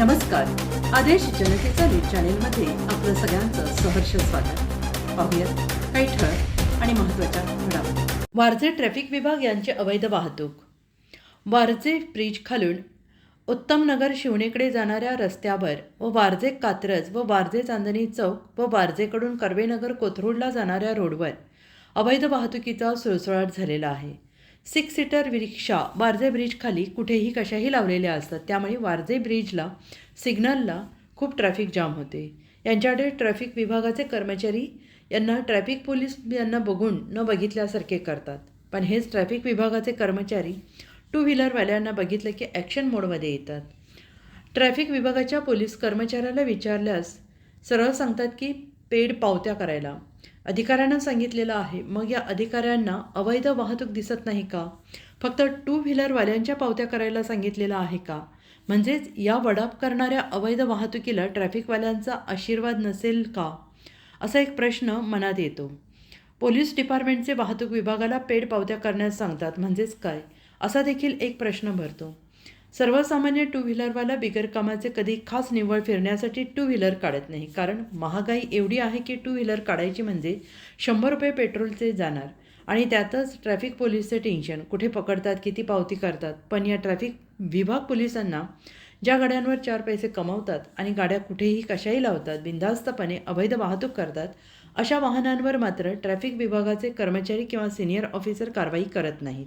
नमस्कार. आदेश जनतेचा न्यूज चॅनेलमध्ये आपलं सगळ्यांचं सहर्ष स्वागत. पाहूयात काही ठळक आणि महत्त्वाच्या घडामोडी. वारजे ट्रॅफिक विभाग यांची अवैध वाहतूक. वारजे ब्रिज खालून उत्तमनगर शिवणीकडे जाणाऱ्या रस्त्यावर व वारजे कात्रज व वारजे चांदणी चौक व वारजेकडून कर्वेनगर कोथरूडला जाणाऱ्या रोडवर अवैध वाहतुकीचा सुळसुळाट झालेला आहे. सिक्स सीटर रिक्षा वारजे ब्रिजखाली कुठेही कशाही लावलेल्या असतात. त्यामुळे वारजे ब्रिजला सिग्नलला खूप ट्रॅफिक जाम होते. यांच्याकडे ट्रॅफिक विभागाचे कर्मचारी यांना ट्रॅफिक पोलीस यांना बघून न बघितल्यासारखे करतात. पण हेच ट्रॅफिक विभागाचे कर्मचारी टू व्हीलरवाल्यांना बघितलं की ॲक्शन मोडमध्ये येतात. ट्रॅफिक विभागाच्या पोलीस कर्मचाऱ्याला विचारल्यास सरळ सांगतात की पेड पावत्या करायला. अधिकाऱ्यांना सांगितलेलं आहे मग या अधिकाऱ्यांना अवैध वाहतूक दिसत नाही का? फक्त टू व्हीलरवाल्यांच्या पावत्या करायला सांगितलेलं आहे का? म्हणजेच या वडाप करणाऱ्या अवैध वाहतुकीला ट्रॅफिकवाल्यांचा आशीर्वाद नसेल का? असा एक प्रश्न मनात येतो. पोलीस डिपार्टमेंटचे वाहतूक विभागाला पेड पावत्या करण्यास सांगतात म्हणजेच काय? असा देखील एक प्रश्न भरतो. सर्वसामान्य टू व्हीलरवाला बिगर कामाचे कधी खास निव्वळ फिरण्यासाठी टू व्हीलर काढत नाही. कारण महागाई एवढी आहे की टू व्हीलर काढायची म्हणजे शंभर रुपये पेट्रोलचे जाणार. आणि त्यातच ट्रॅफिक पोलीसचे टेन्शन. कुठे पकडतात किती पावती करतात. पण या ट्रॅफिक विभाग पोलिसांना ज्या गाड्यांवर चार पैसे कमावतात आणि गाड्या कुठेही कशाही लावतात बिनधास्तपणे अवैध वाहतूक करतात अशा वाहनांवर मात्र ट्रॅफिक विभागाचे कर्मचारी किंवा सिनियर ऑफिसर कारवाई करत नाहीत.